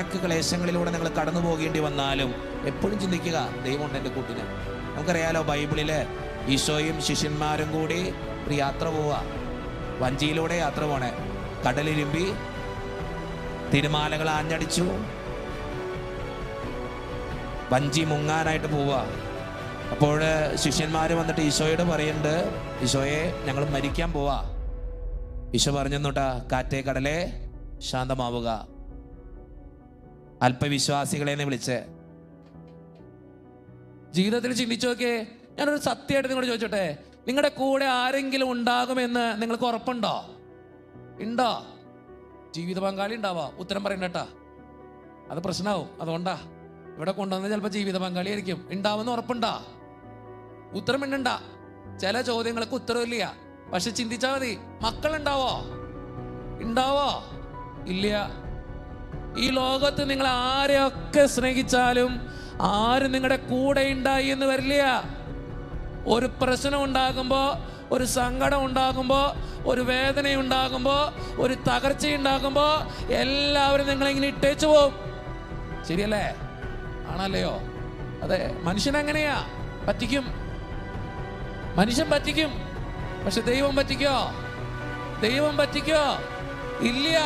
ഏതൊക്കെ ക്ലേശങ്ങളിലൂടെ നിങ്ങൾ കടന്നു പോകേണ്ടി വന്നാലും എപ്പോഴും ചിന്തിക്കുക ദൈവമുണ്ട് എന്റെ കൂട്ടിന്. നമുക്കറിയാലോ ബൈബിളിൽ ഈശോയും ശിഷ്യന്മാരും കൂടി ഒരു യാത്ര പോവാ വഞ്ചിയിലൂടെ യാത്ര പോണേ. കടലിരുമ്പി തിരുമാലകൾ ആഞ്ഞടിച്ചു. വഞ്ചി മുങ്ങാനായിട്ട് പോവാ അപ്പോൾ ശിഷ്യന്മാർ വന്നിട്ട് ഈശോയോട് പറയുന്നുണ്ട് ഈശോയെ ഞങ്ങൾ മരിക്കാൻ പോവാ. ഈശോ പറഞ്ഞെന്നോട്ടാ കാറ്റേ കടലേ ശാന്തമാവുക. അല്പവിശ്വാസികളെ എന്ന് വിളിച്ച്. ജീവിതത്തിൽ ചിന്തിച്ചു നോക്കിയേ ഞാനൊരു സത്യമായിട്ട് നിങ്ങളോട് ചോദിച്ചോട്ടെ നിങ്ങളുടെ കൂടെ ആരെങ്കിലും ഉണ്ടാകുമെന്ന് നിങ്ങൾക്ക് ഉറപ്പുണ്ടോ? ഉണ്ടോ? ജീവിത പങ്കാളി ഉണ്ടാവോ. ഉത്തരം പറയണ്ടട്ടാ അത് പ്രശ്നമാവും അതുകൊണ്ടാ. ഇവിടെ കൊണ്ടുവന്ന ചിലപ്പോൾ ജീവിത പങ്കാളി ആയിരിക്കും. ഉണ്ടാവുമെന്ന് ഉറപ്പുണ്ടാ? ഉത്തരം ഉണ്ടണ്ട ചില ചോദ്യങ്ങൾക്ക് ഉത്തരവില്ല. പക്ഷെ ചിന്തിച്ചാൽ മതി. മക്കളുണ്ടാവോ? ഉണ്ടാവോ? ഇല്ല ഈ ലോകത്ത് നിങ്ങൾ ആരെയൊക്കെ സ്നേഹിച്ചാലും ആര് നിങ്ങളുടെ കൂടെ ഉണ്ടായി എന്ന് വരില്ല. ഒരു പ്രശ്നം ഉണ്ടാകുമ്പോൾ ഒരു സങ്കടം ഉണ്ടാകുമ്പോൾ ഒരു വേദന ഉണ്ടാകുമ്പോൾ ഒരു തകർച്ച ഉണ്ടാകുമ്പോൾ എല്ലാവരും നിങ്ങളിങ്ങനെ ഇട്ടേച്ചു പോവും. ശരിയല്ലേ? ആണല്ലയോ? അതെ മനുഷ്യൻ അങ്ങനെയാ പറ്റിക്കും. മനുഷ്യൻ പറ്റിക്കും. പക്ഷെ ദൈവം പറ്റിക്കോ? ദൈവം പറ്റിക്കോ? ഇല്ല.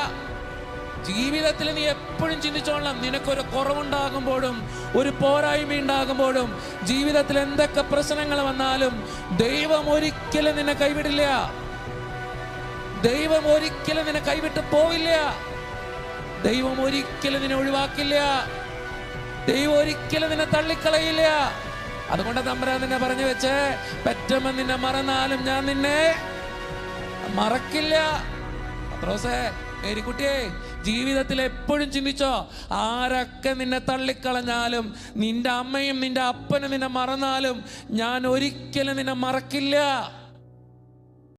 ജീവിതത്തിൽ നീ എപ്പോഴും ചിന്തിച്ചോളണം. നിനക്കൊരു കുറവുണ്ടാകുമ്പോഴും ഒരു പോരായ്മ ഉണ്ടാകുമ്പോഴും ജീവിതത്തിൽ എന്തൊക്കെ പ്രശ്നങ്ങൾ വന്നാലും ദൈവം ഒരിക്കലും നിന്നെ കൈവിടില്ല. ദൈവം ഒരിക്കലും നിന്നെ കൈവിട്ട് പോവില്ല. ദൈവം ഒരിക്കലും നിന്നെ ഒഴിവാക്കില്ല. ദൈവം ഒരിക്കലും നിന്നെ തള്ളിക്കളയില്ല. അതുകൊണ്ട് തമ്പരാൻ നിന്നെ പറഞ്ഞു വെച്ച് പെറ്റമ്മ നിന്നെ മറന്നാലും ഞാൻ നിന്നെ മറക്കില്ല. പത്രോസേ മേരിക്കുട്ടിയെ ജീവിതത്തിൽ എപ്പോഴും ചിന്തിച്ചോ ആരൊക്കെ നിന്നെ തള്ളിക്കളഞ്ഞാലും നിന്റെ അമ്മയും നിന്റെ അപ്പനും നിന്നെ മറന്നാലും ഞാൻ ഒരിക്കലും നിന്നെ മറക്കില്ല.